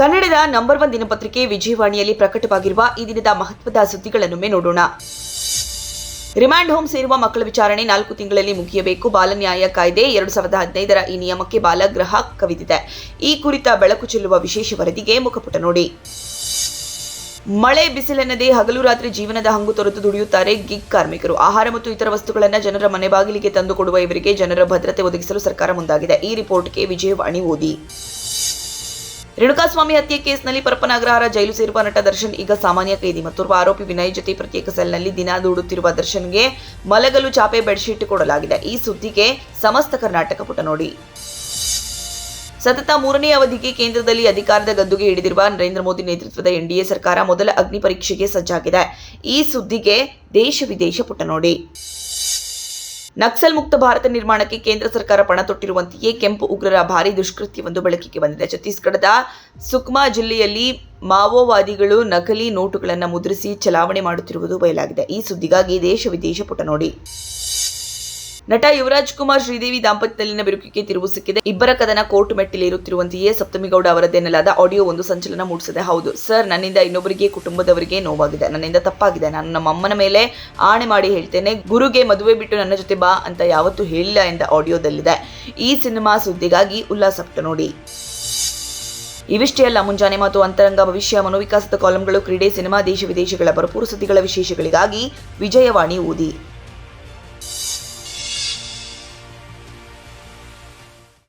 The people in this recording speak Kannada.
ಕನ್ನಡದ ನಂಬರ್ ಒನ್ ದಿನಪತ್ರಿಕೆ ವಿಜಯವಾಣಿಯಲ್ಲಿ ಪ್ರಕಟವಾಗಿರುವ ಈ ದಿನದ ಮಹತ್ವದ ಸುದ್ದಿಗಳನ್ನೊಮ್ಮೆ ನೋಡೋಣ. ರಿಮ್ಯಾಂಡ್ ಹೋಮ್ ಸೇರುವ ಮಕ್ಕಳ ವಿಚಾರಣೆ ನಾಲ್ಕು ತಿಂಗಳಲ್ಲಿ ಮುಗಿಯಬೇಕು. ಬಾಲ ನ್ಯಾಯ ಕಾಯ್ದೆ ಎರಡು ಸಾವಿರದ ಹದಿನೈದರ ಈ ನಿಯಮಕ್ಕೆ ಬಾಲಗ್ರಹ ಕವಿದಿದೆ. ಈ ಕುರಿತ ಬೆಳಕು ಚೆಲ್ಲುವ ವಿಶೇಷ ವರದಿಗೆ ಮುಖಪುಟ ನೋಡಿ. ಮಳೆ ಬಿಸಿಲೆನ್ನದೇ ಹಗಲು ರಾತ್ರಿ ಜೀವನದ ಹಂಗು ತೊರೆದು ದುಡಿಯುತ್ತಾರೆ ಗಿಗ್ ಕಾರ್ಮಿಕರು. ಆಹಾರ ಮತ್ತು ಇತರ ವಸ್ತುಗಳನ್ನು ಜನರ ಮನೆ ಬಾಗಿಲಿಗೆ ತಂದುಕೊಡುವ ಇವರಿಗೆ ಜನರ ಭದ್ರತೆ ಒದಗಿಸಲು ಸರ್ಕಾರ ಮುಂದಾಗಿದೆ. ಈ ರಿಪೋರ್ಟ್ಗೆ ವಿಜಯವಾಣಿ ಓದಿ. ರೇಣುಕಾಸ್ವಾಮಿ ಹತ್ಯೆ ಕೇಸ್ನಲ್ಲಿ ಪರಪ್ಪನ ಅಗ್ರಹಾರ ಜೈಲು ಸೇರುವ ನಟ ದರ್ಶನ್ ಈಗ ಸಾಮಾನ್ಯ ಕೈದಿ. ಮತ್ತೋರ್ವ ಆರೋಪಿ ವಿನಯ್ ಜೊತೆ ಪ್ರತ್ಯೇಕ ಸೆಲ್ನಲ್ಲಿ ದಿನ ದೂಡುತ್ತಿರುವ ದರ್ಶನ್ಗೆ ಮಲಗಲು ಚಾಪೆ ಬೆಡ್ಶೀಟ್ ಕೊಡಲಾಗಿದೆ. ಈ ಸುದ್ದಿಗೆ ಸಮಸ್ತ ಕರ್ನಾಟಕ ಪುಟ ನೋಡಿ. ಸತತ ಮೂರನೇ ಅವಧಿಗೆ ಕೇಂದ್ರದಲ್ಲಿ ಅಧಿಕಾರದ ಗದ್ದುಗೆ ಹಿಡಿದಿರುವ ನರೇಂದ್ರ ಮೋದಿ ನೇತೃತ್ವದ ಎನ್ಡಿಎ ಸರ್ಕಾರ ಮೊದಲ ಅಗ್ನಿ ಪರೀಕ್ಷೆಗೆ ಸಜ್ಜಾಗಿದೆ. ಈ ಸುದ್ದಿಗೆ ದೇಶ ವಿದೇಶ ಪುಟ ನೋಡಿ. ನಕ್ಸಲ್ ಮುಕ್ತ ಭಾರತ ನಿರ್ಮಾಣಕ್ಕೆ ಕೇಂದ್ರ ಸರ್ಕಾರ ಪಣ ತೊಟ್ಟಿರುವಂತೆಯೇ ಕೆಂಪು ಉಗ್ರರ ಭಾರಿ ದುಷ್ಕೃತ್ಯವೊಂದು ಬೆಳಕಿಗೆ ಬಂದಿದೆ. ಛತ್ತೀಸ್ಗಢದ ಸುಕ್ಮಾ ಜಿಲ್ಲೆಯಲ್ಲಿ ಮಾವೋವಾದಿಗಳು ನಕಲಿ ನೋಟುಗಳನ್ನು ಮುದ್ರಿಸಿ ಚಲಾವಣೆ ಮಾಡುತ್ತಿರುವುದು ಬಯಲಾಗಿದೆ. ಈ ಸುದ್ದಿಗಾಗಿ ದೇಶ ವಿದೇಶ ಪುಟ ನೋಡಿ. ನಟ ಯುವರಾಜ್ ಕುಮಾರ್ ಶ್ರೀದೇವಿ ದಾಂಪತ್ಯದಲ್ಲಿನ ಬಿರುಕಿಗೆ ತಿರುವು ಸಿಕ್ಕಿದೆ. ಇಬ್ಬರ ಕದನ ಕೋರ್ಟ್ ಮೆಟ್ಟಿಲೇರುತ್ತಿರುವಂತೆಯೇ ಸಪ್ತಮಿಗೌಡ ಅವರದ್ದೆನ್ನಲಾದ ಆಡಿಯೋ ಒಂದು ಸಂಚಲನ ಮೂಡಿಸಿದೆ. ಹೌದು, ಸರ್, ನನ್ನಿಂದ ಇನ್ನೊಬ್ಬರಿಗೆ, ಕುಟುಂಬದವರಿಗೆ ನೋವಾಗಿದೆ. ನನ್ನಿಂದ ತಪ್ಪಾಗಿದೆ. ನಾನು ನಮ್ಮ ಅಮ್ಮನ ಮೇಲೆ ಆಣೆ ಮಾಡಿ ಹೇಳ್ತೇನೆ. ಗುರುಗೆ ಮದುವೆ ಬಿಟ್ಟು ನನ್ನ ಜೊತೆ ಬಾ ಅಂತ ಯಾವತ್ತೂ ಹೇಳಿಲ್ಲ ಎಂದ ಆಡಿಯೋದಲ್ಲಿದೆ. ಈ ಸಿನಿಮಾ ಸುದ್ದಿಗಾಗಿ ಉಲ್ಲಾಸ ನೋಡಿ. ಇವಿಷ್ಟೇ ಅಲ್ಲ ಮುಂಜಾನೆ ಮತ್ತು ಅಂತರಂಗ, ಭವಿಷ್ಯ, ಮನೋವಿಕಾಸದ ಕಾಲಂಗಳು, ಕ್ರೀಡೆ, ಸಿನಿಮಾ, ದೇಶ ವಿದೇಶಗಳ ಭರಪೂರ ಸುದ್ದಿಗಳ ವಿಶೇಷಗಳಿಗಾಗಿ ವಿಜಯವಾಣಿ ಓದಿ